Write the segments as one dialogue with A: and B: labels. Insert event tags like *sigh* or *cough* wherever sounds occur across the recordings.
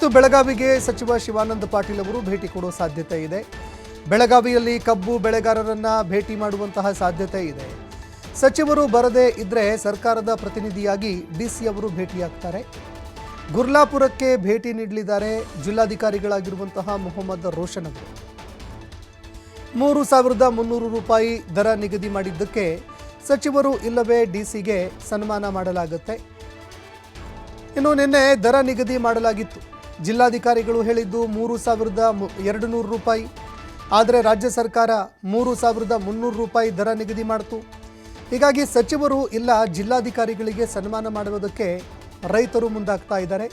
A: ಇವತ್ತು ಬೆಳಗಾವಿಗೆ ಸಚಿವ ಶಿವಾನಂದ ಪಾಟೀಲ್ ಅವರು ಭೇಟಿ ಕೊಡೋ ಸಾಧ್ಯತೆ ಇದೆ. ಬೆಳಗಾವಿಯಲ್ಲಿ ಕಬ್ಬು ಬೆಳೆಗಾರರನ್ನ ಭೇಟಿ ಮಾಡುವಂತಹ ಸಾಧ್ಯತೆ ಇದೆ. ಸಚಿವರು ಬರದೇ ಇದ್ರೆ ಸರ್ಕಾರದ ಪ್ರತಿನಿಧಿಯಾಗಿ ಡಿಸಿ ಅವರು ಭೇಟಿಯಾಗ್ತಾರೆ. ಗುರ್ಲಾಪುರಕ್ಕೆ ಭೇಟಿ ನೀಡಲಿದ್ದಾರೆ ಜಿಲ್ಲಾಧಿಕಾರಿಗಳಾಗಿರುವಂತಹ ಮೊಹಮ್ಮದ್ ರೋಷನ್ ಅವರು. ಮೂರು ಸಾವಿರದ ಮುನ್ನೂರು ರೂಪಾಯಿ ದರ ನಿಗದಿ ಮಾಡಿದ್ದಕ್ಕೆ ಸಚಿವರು ಇಲ್ಲವೇ ಡಿಸಿಗೆ ಸನ್ಮಾನ ಮಾಡಲಾಗುತ್ತೆ. ಇನ್ನು ನಿನ್ನೆ ದರ ನಿಗದಿ ಮಾಡಲಾಗಿತ್ತು. ಜಿಲ್ಲಾಧಿಕಾರಿಗಳು ಹೇಳಿದ್ದು ಮೂರು ಸಾವಿರದ ಎರಡು ನೂರು ರೂಪಾಯಿ. ಆದರೆ ರಾಜ್ಯ ಸರ್ಕಾರ ಮೂರು ಸಾವಿರದ ಮುನ್ನೂರು ರೂಪಾಯಿ ದರ ನಿಗದಿ ಮಾಡಿತು. ಹೀಗಾಗಿ ಸಚಿವರು ಇಲ್ಲ, ಜಿಲ್ಲಾಧಿಕಾರಿಗಳಿಗೆ ಸನ್ಮಾನ ಮಾಡುವುದಕ್ಕೆ ರೈತರು ಮುಂದಾಗ್ತಾ ಇದ್ದಾರೆ.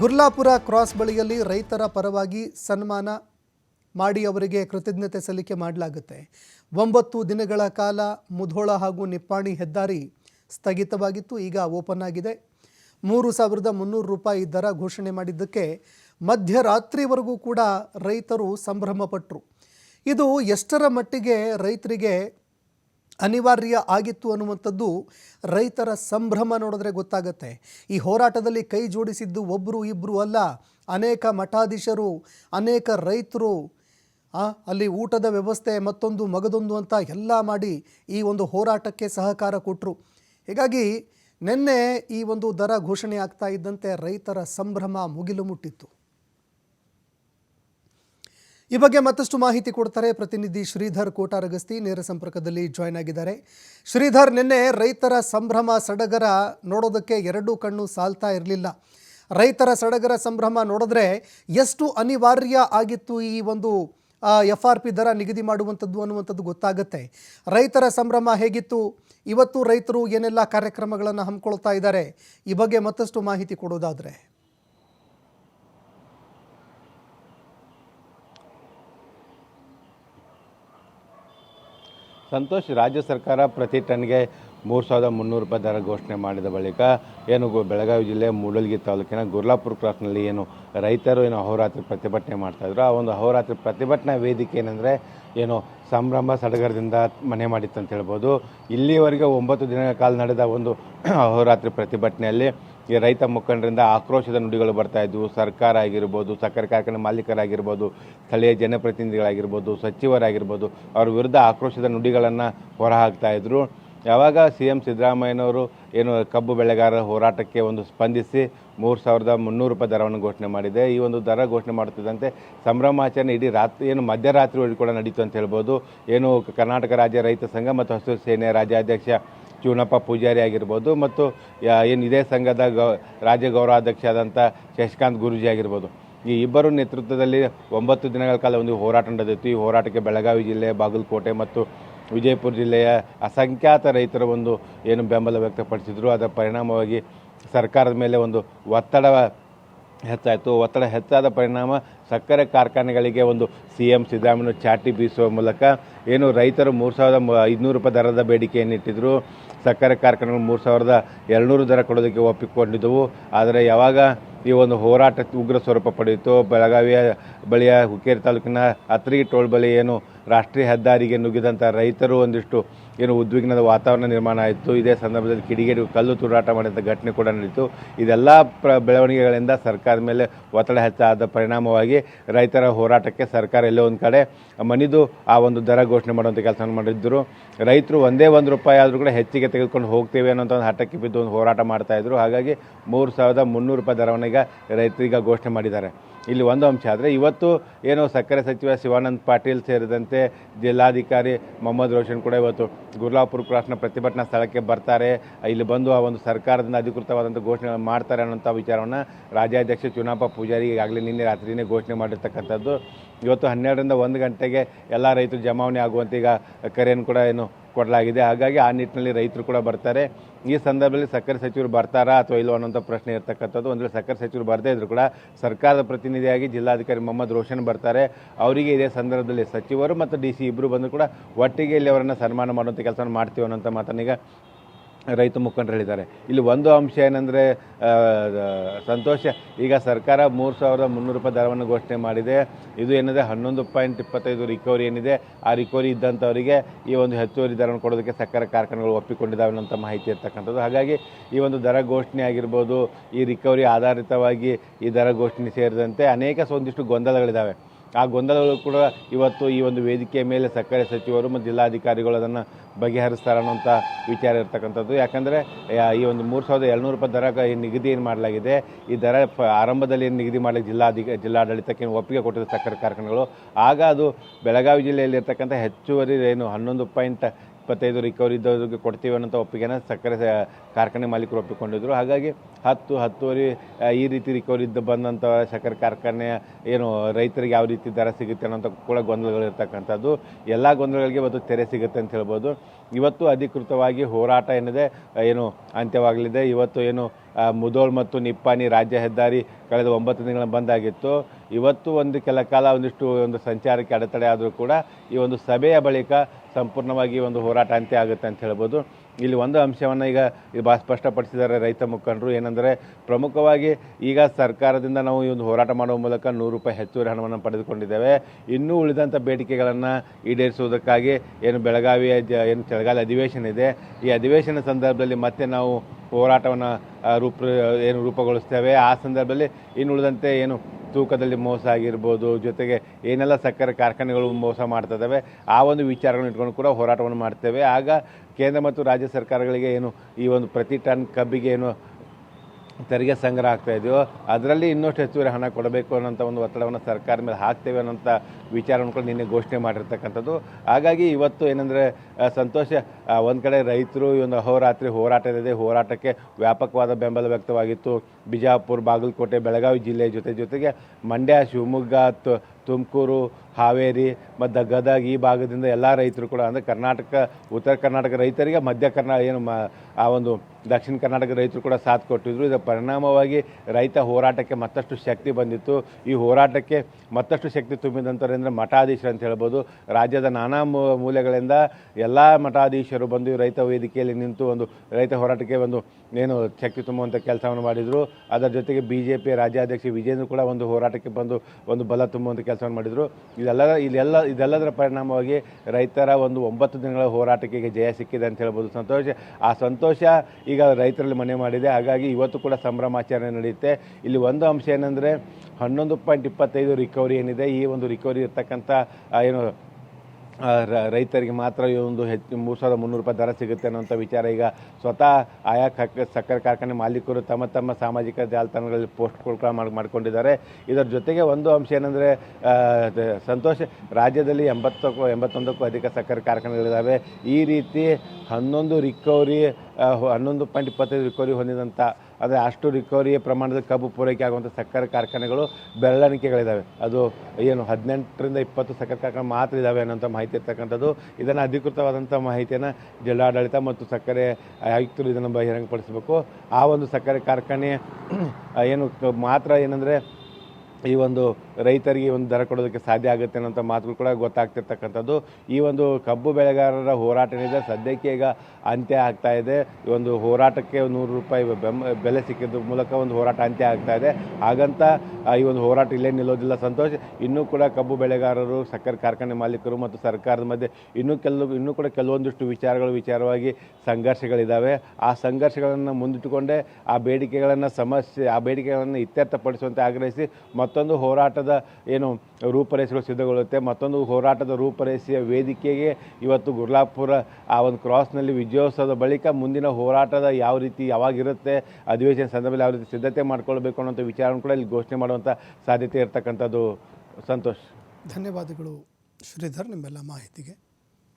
A: ಗುರ್ಲಾಪುರ ಕ್ರಾಸ್ ಬಳಿಯಲ್ಲಿ ರೈತರ ಪರವಾಗಿ ಸನ್ಮಾನ ಮಾಡಿ ಅವರಿಗೆ ಕೃತಜ್ಞತೆ ಸಲ್ಲಿಕೆ ಮಾಡಲಾಗುತ್ತೆ. ಒಂಬತ್ತು ದಿನಗಳ ಕಾಲ ಮುಧೋಳ ಹಾಗೂ ನಿಪ್ಪಾಣಿ ಹೆದ್ದಾರಿ ಸ್ಥಗಿತವಾಗಿತ್ತು, ಈಗ ಓಪನ್ ಆಗಿದೆ. ಮೂರು ಸಾವಿರದ ಮುನ್ನೂರು ರೂಪಾಯಿ ದರ ಘೋಷಣೆ ಮಾಡಿದ್ದಕ್ಕೆ ಮಧ್ಯರಾತ್ರಿವರೆಗೂ ಕೂಡ ರೈತರು ಸಂಭ್ರಮಪಟ್ಟರು ಇದು ಎಷ್ಟರ ಮಟ್ಟಿಗೆ ರೈತರಿಗೆ ಅನಿವಾರ್ಯ ಆಗಿತ್ತು ಅನ್ನುವಂಥದ್ದು ರೈತರ ಸಂಭ್ರಮ ನೋಡಿದ್ರೆ ಗೊತ್ತಾಗತ್ತೆ. ಈ ಹೋರಾಟದಲ್ಲಿ ಕೈ ಜೋಡಿಸಿದ್ದು ಒಬ್ಬರು ಇಬ್ಬರು ಅಲ್ಲ, ಅನೇಕ ಮಠಾಧೀಶರು, ಅನೇಕ ರೈತರು ಅಲ್ಲಿ ಊಟದ ವ್ಯವಸ್ಥೆ, ಮತ್ತೊಂದು ಮಗದೊಂದು ಅಂತ ಎಲ್ಲ ಮಾಡಿ ಈ ಒಂದು ಹೋರಾಟಕ್ಕೆ ಸಹಕಾರ ಕೊಟ್ಟರು ಹೀಗಾಗಿ ನಿನ್ನೆ ಈ ಒಂದು ದರ ಘೋಷಣೆ ಆಗ್ತಾ ಇದ್ದಂತೆ ರೈತರ ಸಂಭ್ರಮ ಮುಗಿಲು ಮುಟ್ಟಿತ್ತು. ಈ ಬಗ್ಗೆ ಮತ್ತಷ್ಟು ಮಾಹಿತಿ ಕೊಡ್ತಾರೆ ಪ್ರತಿನಿಧಿ ಶ್ರೀಧರ್ ಕೋಟಾರಗಸ್ತಿ. ನೇರ ಸಂಪರ್ಕದಲ್ಲಿ ಜಾಯ್ನ್ ಆಗಿದ್ದಾರೆ. ಶ್ರೀಧರ್, ನಿನ್ನೆ ರೈತರ ಸಂಭ್ರಮ ಸಡಗರ ನೋಡೋದಕ್ಕೆ ಎರಡೂ ಕಣ್ಣು ಸಾಲ್ತಾ ಇರಲಿಲ್ಲ. ರೈತರ ಸಡಗರ ಸಂಭ್ರಮ ನೋಡಿದ್ರೆ ಎಷ್ಟು ಅನಿವಾರ್ಯ ಆಗಿತ್ತು ಈ ಒಂದು ಎಫ್ ಆರ್ ಪಿ ದರ ನಿಗದಿ ಮಾಡುವಂಥದ್ದು ಅನ್ನುವಂಥದ್ದು ಗೊತ್ತಾಗುತ್ತೆ. ರೈತರ ಸಂಭ್ರಮ ಹೇಗಿತ್ತು? ಇವತ್ತು ರೈತರು ಏನೆಲ್ಲ ಕಾರ್ಯಕ್ರಮಗಳನ್ನು ಹಮ್ಮಿಕೊಳ್ತಾ ಇದ್ದಾರೆ? ಈ ಬಗ್ಗೆ ಮತ್ತಷ್ಟು ಮಾಹಿತಿ ಕೊಡೋದಾದರೆ.
B: ಸಂತೋಷ್, ರಾಜ್ಯ ಸರ್ಕಾರ ಪ್ರತಿ ಟನ್ಗೆ ಮೂರು ಸಾವಿರದ ಮುನ್ನೂರು ರೂಪಾಯಿ ದರ ಘೋಷಣೆ ಮಾಡಿದ ಬಳಿಕ ಏನು ಗು- ಬೆಳಗಾವಿ ಜಿಲ್ಲೆ ಮೂಡಲಗಿ ತಾಲೂಕಿನ ಗುರ್ಲಾಪುರ ಕ್ರಾಸ್ನಲ್ಲಿ ಏನು ರೈತರು ಏನು ಅಹೋರಾತ್ರಿ ಪ್ರತಿಭಟನೆ ಮಾಡ್ತಾಯಿದ್ರು ಆ ಒಂದು ಅಹೋರಾತ್ರಿ ಪ್ರತಿಭಟನಾ ವೇದಿಕೆ ಏನಂದರೆ ಏನು ಸಂಭ್ರಮ ಸಡಗರದಿಂದ ಮನೆ ಮಾಡಿತ್ತು ಅಂತ ಹೇಳ್ಬೋದು. ಇಲ್ಲಿವರೆಗೆ ಒಂಬತ್ತು ದಿನಗಳ ಕಾಲ ನಡೆದ ಒಂದು *clears throat* ಅಹೋರಾತ್ರಿ ಪ್ರತಿಭಟನೆಯಲ್ಲಿ ಈ ರೈತ ಮುಖಂಡರಿಂದ ಆಕ್ರೋಶದ ನುಡಿಗಳು ಬರ್ತಾಯಿದ್ವು ಸರ್ಕಾರ ಆಗಿರ್ಬೋದು, ಸಕ್ಕರೆ ಕಾರ್ಖಾನೆ ಮಾಲೀಕರಾಗಿರ್ಬೋದು, ಸ್ಥಳೀಯ ಜನಪ್ರತಿನಿಧಿಗಳಾಗಿರ್ಬೋದು, ಸಚಿವರಾಗಿರ್ಬೋದು, ಅವ್ರ ವಿರುದ್ಧ ಆಕ್ರೋಶದ ನುಡಿಗಳನ್ನು ಹೊರಹಾಕ್ತಾ ಇದ್ರು. ಯಾವಾಗ ಸಿ ಎಂ ಸಿದ್ದರಾಮಯ್ಯನವರು ಏನು ಕಬ್ಬು ಬೆಳೆಗಾರರ ಹೋರಾಟಕ್ಕೆ ಒಂದು ಸ್ಪಂದಿಸಿ ಮೂರು ಸಾವಿರದ ಮುನ್ನೂರು ರೂಪಾಯಿ ದರವನ್ನು ಘೋಷಣೆ ಮಾಡಿದೆ, ಈ ಒಂದು ದರ ಘೋಷಣೆ ಮಾಡುತ್ತಿದ್ದಂತೆ ಸಂಭ್ರಮಾಚರಣೆ ಇಡೀ ರಾತ್ರಿ, ಏನು ಮಧ್ಯರಾತ್ರಿ ಕೂಡ ನಡೀತು ಅಂತ ಹೇಳ್ಬೋದು. ಏನು ಕರ್ನಾಟಕ ರಾಜ್ಯ ರೈತ ಸಂಘ ಮತ್ತು ಹಸಿರು ಸೇನೆ ರಾಜ್ಯಾಧ್ಯಕ್ಷ ಚೂನಪ್ಪ ಪೂಜಾರಿ ಆಗಿರ್ಬೋದು ಮತ್ತು ಏನು ಇದೇ ಸಂಘದ ಗೌ, ರಾಜ್ಯ ಗೌರವಾಧ್ಯಕ್ಷ ಆದಂಥ ಶಶಿಕಾಂತ್ ಗುರೂಜಿ ಆಗಿರ್ಬೋದು. ಈ ಇಬ್ಬರು ನೇತೃತ್ವದಲ್ಲಿ ಒಂಬತ್ತು ದಿನಗಳ ಕಾಲ ಒಂದು ಹೋರಾಟ ನಡೆದಿತ್ತು. ಈ ಹೋರಾಟಕ್ಕೆ ಬೆಳಗಾವಿ ಜಿಲ್ಲೆ, ಬಾಗಲಕೋಟೆ ಮತ್ತು ವಿಜಯಪುರ ಜಿಲ್ಲೆಯ ಅಸಂಖ್ಯಾತ ರೈತರ ಒಂದು ಏನು ಬೆಂಬಲ ವ್ಯಕ್ತಪಡಿಸಿದ್ರು. ಅದರ ಪರಿಣಾಮವಾಗಿ ಸರ್ಕಾರದ ಮೇಲೆ ಒಂದು ಒತ್ತಡ ಹೆಚ್ಚಾಯಿತು. ಒತ್ತಡ ಹೆಚ್ಚಾದ ಪರಿಣಾಮ ಸಕ್ಕರೆ ಕಾರ್ಖಾನೆಗಳಿಗೆ ಒಂದು ಸಿ ಎಂ ಸಿದ್ದರಾಮಯ್ಯ ಚಾಟಿ ಬೀಸುವ ಮೂಲಕ ಏನು ರೈತರು ಮೂರು ಸಾವಿರದ ಐದುನೂರು ರೂಪಾಯಿ ದರದ ಬೇಡಿಕೆಯನ್ನು ಇಟ್ಟಿದ್ದರು ಸಕ್ಕರೆ ಕಾರ್ಖಾನೆಗಳು ಮೂರು ಸಾವಿರದ ಎರಡುನೂರು ದರ ಕೊಡೋದಕ್ಕೆ ಒಪ್ಪಿಕೊಂಡಿದ್ದವು. ಆದರೆ ಯಾವಾಗ ಈ ಒಂದು ಹೋರಾಟ ಉಗ್ರ ಸ್ವರೂಪ ಪಡೆಯಿತು. ಬೆಳಗಾವಿಯ ಬಳಿಯ ಹುಕ್ಕೇರಿ ತಾಲೂಕಿನ ಅತ್ರಿಗಿ ಟೋಲ್ ಬಳಿ ಏನು ರಾಷ್ಟ್ರೀಯ ಹೆದ್ದಾರಿಗೆ ನುಗ್ಗಿದಂಥ ರೈತರು ಒಂದಿಷ್ಟು ಏನು ಉದ್ವಿಗ್ನದ ವಾತಾವರಣ ನಿರ್ಮಾಣ ಆಯಿತು. ಇದೇ ಸಂದರ್ಭದಲ್ಲಿ ಕಿಡಿಗೇಡಿ ಕಲ್ಲು ತೂರಾಟ ಮಾಡಿದಂಥ ಘಟನೆ ಕೂಡ ನಡೀತು. ಇದೆಲ್ಲ ಪ್ರ ಬೆಳವಣಿಗೆಗಳಿಂದ ಸರ್ಕಾರದ ಮೇಲೆ ಒತ್ತಡ ಹೆಚ್ಚಾದ ಪರಿಣಾಮವಾಗಿ ರೈತರ ಹೋರಾಟಕ್ಕೆ ಸರ್ಕಾರ ಎಲ್ಲೋ ಒಂದು ಕಡೆ ಮನಿದು ಆ ಒಂದು ದರ ಘೋಷಣೆ ಮಾಡುವಂಥ ಕೆಲಸ ಮಾಡಿದ್ದರು ರೈತರು ಒಂದೇ ಒಂದು ರೂಪಾಯಿ ಆದರೂ ಕೂಡ ಹೆಚ್ಚಿಗೆ ತೆಗೆದುಕೊಂಡು ಹೋಗ್ತೇವೆ ಅನ್ನೋಂಥ ಒಂದು ಹಠಕ್ಕೆ ಬಿದ್ದು ಒಂದು ಹೋರಾಟ ಮಾಡ್ತಾಯಿದ್ರು ಹಾಗಾಗಿ ಮೂರು ಸಾವಿರದ ಮುನ್ನೂರು ರೂಪಾಯಿ ದರವನ್ನು ರೈತರೀಗ ಘೋಷಣೆ ಮಾಡಿದ್ದಾರೆ. ಇಲ್ಲಿ ಒಂದು ಅಂಶ ಆದರೆ ಇವತ್ತು ಏನು ಸಕ್ಕರೆ ಸಚಿವ ಶಿವಾನಂದ ಪಾಟೀಲ್ ಸೇರಿದಂತೆ ಜಿಲ್ಲಾಧಿಕಾರಿ ಮೊಹಮ್ಮದ್ ರೋಷನ್ ಕೂಡ ಇವತ್ತು ಗುರ್ಲಾಪುರ ಕ್ರಾಸ್ನ ಪ್ರತಿಭಟನಾ ಸ್ಥಳಕ್ಕೆ ಬರ್ತಾರೆ. ಇಲ್ಲಿ ಬಂದು ಆ ಒಂದು ಸರ್ಕಾರದಿಂದ ಅಧಿಕೃತವಾದಂಥ ಘೋಷಣೆ ಮಾಡ್ತಾರೆ ಅನ್ನೋಂಥ ವಿಚಾರವನ್ನು ರಾಜ್ಯಾಧ್ಯಕ್ಷ ಚುನಾಪ ಪೂಜಾರಿ ಈಗಾಗಲೇ ನಿನ್ನೆ ರಾತ್ರಿಯೇ ಘೋಷಣೆ ಮಾಡಿರ್ತಕ್ಕಂಥದ್ದು. ಇವತ್ತು ಹನ್ನೆರಡರಿಂದ ಒಂದು ಗಂಟೆಗೆ ಎಲ್ಲ ರೈತರು ಜಮಾವಣೆ ಆಗುವಂತೆ ಈಗ ಕರೆಯನ್ನು ಕೂಡ ಏನು ಕೊಡಲಾಗಿದೆ. ಹಾಗಾಗಿ ಆ ನಿಟ್ಟಿನಲ್ಲಿ ರೈತರು ಕೂಡ ಬರ್ತಾರೆ. ಈ ಸಂದರ್ಭದಲ್ಲಿ ಸಕ್ಕರೆ ಸಚಿವರು ಬರ್ತಾರಾ ಅಥವಾ ಇಲ್ಲೋ ಅನ್ನೋಂಥ ಪ್ರಶ್ನೆ ಇರ್ತಕ್ಕಂಥದ್ದು. ಒಂದು ಸಕ್ಕರೆ ಸಚಿವರು ಬರದೇ ಇದ್ರು ಕೂಡ ಸರ್ಕಾರದ ಪ್ರತಿನಿಧಿಯಾಗಿ ಜಿಲ್ಲಾಧಿಕಾರಿ ಮೊಹಮ್ಮದ್ ರೋಷನ್ ಬರ್ತಾರೆ. ಅವರಿಗೆ ಇದೇ ಸಂದರ್ಭದಲ್ಲಿ ಸಚಿವರು ಮತ್ತು ಡಿ ಸಿ ಇಬ್ಬರು ಬಂದು ಕೂಡ ಒಟ್ಟಿಗೆ ಇಲ್ಲಿ ಅವರನ್ನು ಸನ್ಮಾನ ಮಾಡುವಂಥ ಕೆಲಸವನ್ನು ಮಾಡ್ತೀವಿ ಅನ್ನೋಂಥ ಮಾತನ್ನೀಗ ರೈತ ಮುಖಂಡರು ಹೇಳಿದ್ದಾರೆ. ಇಲ್ಲಿ ಒಂದು ಅಂಶ ಏನಂದರೆ ಸಂತೋಷ. ಈಗ ಸರ್ಕಾರ ಮೂರು ಸಾವಿರದ ಮುನ್ನೂರು ರೂಪಾಯಿ ದರವನ್ನು ಘೋಷಣೆ ಮಾಡಿದೆ. ಇದು ಏನಿದೆ ಹನ್ನೊಂದು ಪಾಯಿಂಟ್ ಇಪ್ಪತ್ತೈದು ರಿಕವರಿ ಏನಿದೆ. ಆ ರಿಕವರಿ ಇದ್ದಂಥವರಿಗೆ ಈ ಒಂದು ಹೆಚ್ಚುವರಿ ದರವನ್ನು ಕೊಡೋದಕ್ಕೆ ಸಕ್ಕರೆ ಕಾರ್ಖಾನೆಗಳು ಒಪ್ಪಿಕೊಂಡಿದ್ದಾವೆ ಅನ್ನೋಂಥ ಮಾಹಿತಿ ಇರ್ತಕ್ಕಂಥದ್ದು. ಹಾಗಾಗಿ ಈ ಒಂದು ದರ ಘೋಷಣೆ ಆಗಿರ್ಬೋದು, ಈ ರಿಕವರಿ ಆಧಾರಿತವಾಗಿ ಈ ದರ ಘೋಷಣೆ ಸೇರಿದಂತೆ ಅನೇಕ ಒಂದಿಷ್ಟು ಗೊಂದಲಗಳಿದ್ದಾವೆ. ಆ ಗೊಂದಲಗಳು ಕೂಡ ಇವತ್ತು ಈ ಒಂದು ವೇದಿಕೆಯ ಮೇಲೆ ಸಕ್ಕರೆ ಸಚಿವರು ಮತ್ತು ಜಿಲ್ಲಾಧಿಕಾರಿಗಳು ಅದನ್ನು ಬಗೆಹರಿಸ್ತಾರೆ ಅನ್ನೋಂಥ ವಿಚಾರ ಇರ್ತಕ್ಕಂಥದ್ದು. ಯಾಕಂದರೆ ಈ ಒಂದು ಮೂರು ಸಾವಿರದ ಏಳ್ನೂರು ರೂಪಾಯಿ ಈ ನಿಗದಿ ಏನು ಮಾಡಲಾಗಿದೆ? ಈ ದರ ಆರಂಭದಲ್ಲಿ ಏನು ನಿಗದಿ ಮಾಡಲಿ ಜಿಲ್ಲಾಧಿಕ, ಜಿಲ್ಲಾಡಳಿತಕ್ಕೆ ಒಪ್ಪಿಗೆ ಕೊಟ್ಟಿದ್ದ ಸಕ್ಕರೆ ಕಾರ್ಖಾನೆಗಳು. ಆಗ ಅದು ಬೆಳಗಾವಿ ಜಿಲ್ಲೆಯಲ್ಲಿರ್ತಕ್ಕಂಥ ಹೆಚ್ಚುವರಿ ಏನು ಹನ್ನೊಂದು ಪಾಯಿಂಟ್ ಇಪ್ಪತ್ತೈದು ರಿಕವರಿ ಇದ್ದವ್ರಿಗೆ ಕೊಡ್ತೀವಿ ಅನ್ನೋಂಥ ಒಪ್ಪಿಗೆನ ಸಕ್ಕರೆ ಕಾರ್ಖಾನೆ ಮಾಲೀಕರು ಒಪ್ಪಿಕೊಂಡಿದ್ರು. ಹಾಗಾಗಿ ಹತ್ತು, ಹತ್ತುವರೆ ಈ ರೀತಿ ರಿಕವರಿ ಇದ್ದು ಬಂದಂಥ ಸಕ್ಕರೆ ಕಾರ್ಖಾನೆ ಏನು ರೈತರಿಗೆ ಯಾವ ರೀತಿ ದರ ಸಿಗುತ್ತೆ ಅನ್ನೋಂಥ ಕೂಡ ಗೊಂದಲಗಳಿರ್ತಕ್ಕಂಥದ್ದು ಎಲ್ಲ ಗೊಂದಲಗಳಿಗೆ ಇವತ್ತು ತೆರೆ ಸಿಗುತ್ತೆ ಅಂತ ಹೇಳ್ಬೋದು. ಇವತ್ತು ಅಧಿಕೃತವಾಗಿ ಹೋರಾಟ ಏನಿದೆ ಏನು ಅಂತ್ಯವಾಗಲಿದೆ. ಇವತ್ತು ಏನು ಮುದೋಳ್ ಮತ್ತು ನಿಪ್ಪಾನಿ ರಾಜ್ಯ ಹೆದ್ದಾರಿ ಕಳೆದ ಒಂಬತ್ತು ದಿನಗಳ ಬಂದಾಗಿತ್ತು ಇವತ್ತು ಒಂದು ಕೆಲ ಕಾಲ ಒಂದಿಷ್ಟು ಒಂದು ಸಂಚಾರಕ್ಕೆ ಅಡೆತಡೆ ಆದರೂ ಕೂಡ ಈ ಒಂದು ಸಭೆಯ ಬಳಿಕ ಸಂಪೂರ್ಣವಾಗಿ ಒಂದು ಹೋರಾಟ ಅಂತ್ಯ ಆಗುತ್ತೆ ಅಂತ ಹೇಳ್ಬೋದು. ಇಲ್ಲಿ ಒಂದು ಅಂಶವನ್ನು ಈಗ ಭಾಳ ಸ್ಪಷ್ಟಪಡಿಸಿದ್ದಾರೆ ರೈತ ಮುಖಂಡರು. ಏನಂದರೆ, ಪ್ರಮುಖವಾಗಿ ಈಗ ಸರ್ಕಾರದಿಂದ ನಾವು ಈ ಒಂದು ಹೋರಾಟ ಮಾಡುವ ಮೂಲಕ ನೂರು ರೂಪಾಯಿ ಹೆಚ್ಚುವರಿ ಹಣವನ್ನು ಪಡೆದುಕೊಂಡಿದ್ದೇವೆ. ಇನ್ನೂ ಉಳಿದಂಥ ಬೇಡಿಕೆಗಳನ್ನು ಈಡೇರಿಸುವುದಕ್ಕಾಗಿ ಏನು ಬೆಳಗಾವಿಯ ಏನು ಚಳಿಗಾಲ ಅಧಿವೇಶನ ಇದೆ. ಈ ಅಧಿವೇಶನ ಸಂದರ್ಭದಲ್ಲಿ ಮತ್ತೆ ನಾವು ಹೋರಾಟವನ್ನು ರೂಪ ಏನು ರೂಪುಗೊಳಿಸ್ತೇವೆ. ಆ ಸಂದರ್ಭದಲ್ಲಿ ಇನ್ನು ಉಳಿದಂತೆ ಏನು ತೂಕದಲ್ಲಿ ಮೋಸ ಆಗಿರ್ಬೋದು, ಜೊತೆಗೆ ಏನೆಲ್ಲ ಸಕ್ಕರೆ ಕಾರ್ಖಾನೆಗಳು ಮೋಸ ಮಾಡ್ತಿದ್ದಾವೆ, ಆ ಒಂದು ವಿಚಾರಗಳನ್ನು ಇಟ್ಕೊಂಡು ಕೂಡ ಹೋರಾಟವನ್ನು ಮಾಡ್ತೇವೆ. ಆಗ ಕೇಂದ್ರ ಮತ್ತು ರಾಜ್ಯ ಸರ್ಕಾರಗಳಿಗೆ ಏನು ಈ ಒಂದು ಪ್ರತಿ ಟನ್ ಕಬ್ಬಿಗೆ ಏನು ತೆರಿಗೆ ಸಂಗ್ರಹ ಆಗ್ತಾ ಇದೆಯೋ, ಅದರಲ್ಲಿ ಇನ್ನಷ್ಟು ಹೆಚ್ಚುವರಿ ಹಣ ಕೊಡಬೇಕು ಅನ್ನೋಂಥ ಒಂದು ಒತ್ತಡವನ್ನು ಸರ್ಕಾರ ಮೇಲೆ ಹಾಕ್ತೇವೆ ಅನ್ನೋಂಥ ವಿಚಾರವನ್ನು ಕೂಡ ನಿನ್ನೆ ಘೋಷಣೆ ಮಾಡಿರ್ತಕ್ಕಂಥದ್ದು. ಹಾಗಾಗಿ ಇವತ್ತು ಏನಂದರೆ ಸಂತೋಷ ಒಂದು ಕಡೆ ರೈತರು ಈ ಒಂದು ಅಹೋರಾತ್ರಿ ಹೋರಾಟ ಇದೆ. ಹೋರಾಟಕ್ಕೆ ವ್ಯಾಪಕವಾದ ಬೆಂಬಲ ವ್ಯಕ್ತವಾಗಿತ್ತು. ಬಿಜಾಪುರ, ಬಾಗಲಕೋಟೆ, ಬೆಳಗಾವಿ ಜಿಲ್ಲೆ ಜೊತೆ ಜೊತೆಗೆ ಮಂಡ್ಯ, ಶಿವಮೊಗ್ಗ ತುಮಕೂರು, ಹಾವೇರಿ, ಮತ್ತು ಗದಗ ಈ ಭಾಗದಿಂದ ಎಲ್ಲ ರೈತರು ಕೂಡ ಅಂದರೆ ಕರ್ನಾಟಕ, ಉತ್ತರ ಕರ್ನಾಟಕ ರೈತರಿಗೆ ಮಧ್ಯ ಕರ್ನಾಟಕ ಏನು ಆ ಒಂದು ದಕ್ಷಿಣ ಕರ್ನಾಟಕ ರೈತರು ಕೂಡ ಸಾಥ್ ಕೊಟ್ಟಿದ್ರು. ಇದರ ಪರಿಣಾಮವಾಗಿ ರೈತ ಹೋರಾಟಕ್ಕೆ ಮತ್ತಷ್ಟು ಶಕ್ತಿ ಬಂದಿತ್ತು. ಈ ಹೋರಾಟಕ್ಕೆ ಮತ್ತಷ್ಟು ಶಕ್ತಿ ತುಂಬಿದಂಥವ್ರು ಅಂದರೆ ಮಠಾಧೀಶರು ಅಂತ ಹೇಳ್ಬೋದು. ರಾಜ್ಯದ ನಾನಾ ಮೂಲೆಗಳಿಂದ ಎಲ್ಲ ಮಠಾಧೀಶರು ಬಂದು ರೈತ ವೇದಿಕೆಯಲ್ಲಿ ನಿಂತು ಒಂದು ರೈತ ಹೋರಾಟಕ್ಕೆ ಒಂದು ಏನು ಶಕ್ತಿ ತುಂಬುವಂಥ ಕೆಲಸವನ್ನು ಮಾಡಿದರು. ಅದರ ಜೊತೆಗೆ ಬಿ ಜೆ ಪಿ ರಾಜ್ಯಾಧ್ಯಕ್ಷ ವಿಜೇಂದ್ರ ಕೂಡ ಒಂದು ಹೋರಾಟಕ್ಕೆ ಬಂದು ಒಂದು ಬಲ ತುಂಬುವಂಥ ಕೆಲಸವನ್ನು ಮಾಡಿದರು. ಇದೆಲ್ಲ ಇದೆಲ್ಲ, ಇದೆಲ್ಲದರ ಪರಿಣಾಮವಾಗಿ ರೈತರ ಒಂದು ಒಂಬತ್ತು ದಿನಗಳ ಹೋರಾಟಕ್ಕೆ ಜಯ ಸಿಕ್ಕಿದೆ ಅಂತ ಹೇಳ್ಬೋದು. ಸಂತೋಷ, ಆ ಸಂತೋಷ ಈಗ ರೈತರಲ್ಲಿ ಮನೆ ಮಾಡಿದೆ. ಹಾಗಾಗಿ ಇವತ್ತು ಕೂಡ ಸಂಭ್ರಮಾಚರಣೆ ನಡೆಯುತ್ತೆ. ಇಲ್ಲಿ ಒಂದು ಅಂಶ ಏನಂದರೆ ಹನ್ನೊಂದು ಪಾಯಿಂಟ್ ಇಪ್ಪತ್ತೈದು ರಿಕವರಿ ಏನಿದೆ. ಈ ಒಂದು ರಿಕವರಿ ಇರ್ತಕ್ಕಂಥ ಏನು ರೈತರಿಗೆ ಮಾತ್ರ ಈ ಒಂದು ಹೆಚ್ಚು ಮೂರು ಸಾವಿರದ ಮುನ್ನೂರು ರೂಪಾಯಿ ದರ ಸಿಗುತ್ತೆ ಅನ್ನೋಂಥ ವಿಚಾರ. ಈಗ ಸ್ವತಃ ಆಯಾ ಕ ಸಕ್ಕರೆ ಕಾರ್ಖಾನೆ ಮಾಲೀಕರು ತಮ್ಮ ತಮ್ಮ ಸಾಮಾಜಿಕ ಜಾಲತಾಣಗಳಲ್ಲಿ ಪೋಸ್ಟ್ಗಳು ಮಾಡಿ, ಮಾಡ್ಕೊಂಡಿದ್ದಾರೆ. ಇದರ ಜೊತೆಗೆ ಒಂದು ಅಂಶ ಏನಂದರೆ ಸಂತೋಷ, ರಾಜ್ಯದಲ್ಲಿ ಎಂಬತ್ತಕ್ಕೂ, ಎಂಬತ್ತೊಂದಕ್ಕೂ ಅಧಿಕ ಸಕ್ಕರೆ ಕಾರ್ಖಾನೆಗಳಿದ್ದಾವೆ ಈ ರೀತಿ ಹನ್ನೊಂದು ರಿಕವರಿ ಹನ್ನೊಂದು ಪಾಯಿಂಟ್ ಇಪ್ಪತ್ತೈದು ರಿಕವರಿ ಹೊಂದಿದಂಥ ಅಂದರೆ ಅಷ್ಟು ರಿಕವರಿ ಪ್ರಮಾಣದ ಕಬ್ಬು ಪೂರೈಕೆ ಆಗುವಂಥ ಸಕ್ಕರೆ ಕಾರ್ಖಾನೆಗಳು ಬೆರಳಿಕೆಗಳಿದ್ದಾವೆ ಅದು ಏನು ಹದಿನೆಂಟರಿಂದ ಇಪ್ಪತ್ತು ಸಕ್ಕರೆ ಕಾರ್ಖಾನೆ ಮಾತ್ರ ಇದ್ದಾವೆ ಅನ್ನೋಂಥ ಮಾಹಿತಿ ಇರ್ತಕ್ಕಂಥದ್ದು. ಇದನ್ನು ಅಧಿಕೃತವಾದಂಥ ಮಾಹಿತಿಯನ್ನು ಜಿಲ್ಲಾಡಳಿತ ಮತ್ತು ಸಕ್ಕರೆ ಆಯುಕ್ತರು ಇದನ್ನು ಬಹಿರಂಗಪಡಿಸಬೇಕು. ಆ ಒಂದು ಸಕ್ಕರೆ ಕಾರ್ಖಾನೆ, *clears throat* ಏನು ಮಾತ್ರ ಏನಂದರೆ ಈ ಒಂದು ರೈತರಿಗೆ ಒಂದು ದರ ಕೊಡೋದಕ್ಕೆ ಸಾಧ್ಯ ಆಗುತ್ತೆ ಅನ್ನೋಂಥ ಮಾತುಗಳು ಕೂಡ ಗೊತ್ತಾಗ್ತಿರ್ತಕ್ಕಂಥದ್ದು. ಈ ಒಂದು ಕಬ್ಬು ಬೆಳೆಗಾರರ ಹೋರಾಟ ಏನಿದೆ, ಸದ್ಯಕ್ಕೆ ಈಗ ಅಂತ್ಯ ಆಗ್ತಾ ಇದೆ. ಈ ಒಂದು ಹೋರಾಟಕ್ಕೆ ನೂರು ರೂಪಾಯಿ ಬೆಲೆ ಸಿಕ್ಕಿದ ಮೂಲಕ ಒಂದು ಹೋರಾಟ ಅಂತ್ಯ ಆಗ್ತಾ ಇದೆ. ಹಾಗಂತ ಈ ಒಂದು ಹೋರಾಟ ಇಲ್ಲೇ ನಿಲ್ಲೋದಿಲ್ಲ ಸಂತೋಷ. ಇನ್ನೂ ಕೂಡ ಕಬ್ಬು ಬೆಳೆಗಾರರು, ಸಕ್ಕರೆ ಕಾರ್ಖಾನೆ ಮಾಲೀಕರು ಮತ್ತು ಸರ್ಕಾರದ ಮಧ್ಯೆ ಇನ್ನೂ ಕೆಲವು, ಇನ್ನೂ ಕೂಡ ಕೆಲವೊಂದಿಷ್ಟು ವಿಚಾರಗಳು ವಿಚಾರವಾಗಿ ಸಂಘರ್ಷಗಳಿದ್ದಾವೆ. ಆ ಸಂಘರ್ಷಗಳನ್ನು ಮುಂದಿಟ್ಟುಕೊಂಡೇ ಆ ಬೇಡಿಕೆಗಳನ್ನು ಸಮಸ್ಯೆ, ಆ ಬೇಡಿಕೆಗಳನ್ನು ಇತ್ಯರ್ಥಪಡಿಸುವಂತೆ ಆಗ್ರಹಿಸಿ ಮತ್ತೊಂದು ಹೋರಾಟದ ಏನು ರೂಪರೇಷೆಗಳು ಸಿದ್ಧಗೊಳ್ಳುತ್ತೆ, ಮತ್ತೊಂದು ಹೋರಾಟದ ರೂಪರೇಷೆಯ ವೇದಿಕೆಗೆ ಇವತ್ತು ಗುರ್ಲಾಪುರ ಆ ಒಂದು ಕ್ರಾಸ್ನಲ್ಲಿ ವಿಜಯೋತ್ಸವದ ಬಳಿಕ ಮುಂದಿನ ಹೋರಾಟದ ಯಾವ ರೀತಿ ಯಾವಾಗಿರುತ್ತೆ ಅಧಿವೇಶನ ಸಂದರ್ಭದಲ್ಲಿ ಯಾವ ರೀತಿ ಸಿದ್ಧತೆ ಮಾಡ್ಕೊಳ್ಬೇಕು ಅನ್ನೋಂಥ ವಿಚಾರವನ್ನು ಕೂಡ ಇಲ್ಲಿ ಘೋಷಣೆ ಮಾಡುವಂಥ ಸಾಧ್ಯತೆ ಇರತಕ್ಕಂಥದ್ದು. ಸಂತೋಷ್.
A: ಧನ್ಯವಾದಗಳು ಶ್ರೀಧರ್, ನಿಮ್ಮೆಲ್ಲ ಮಾಹಿತಿಗೆ.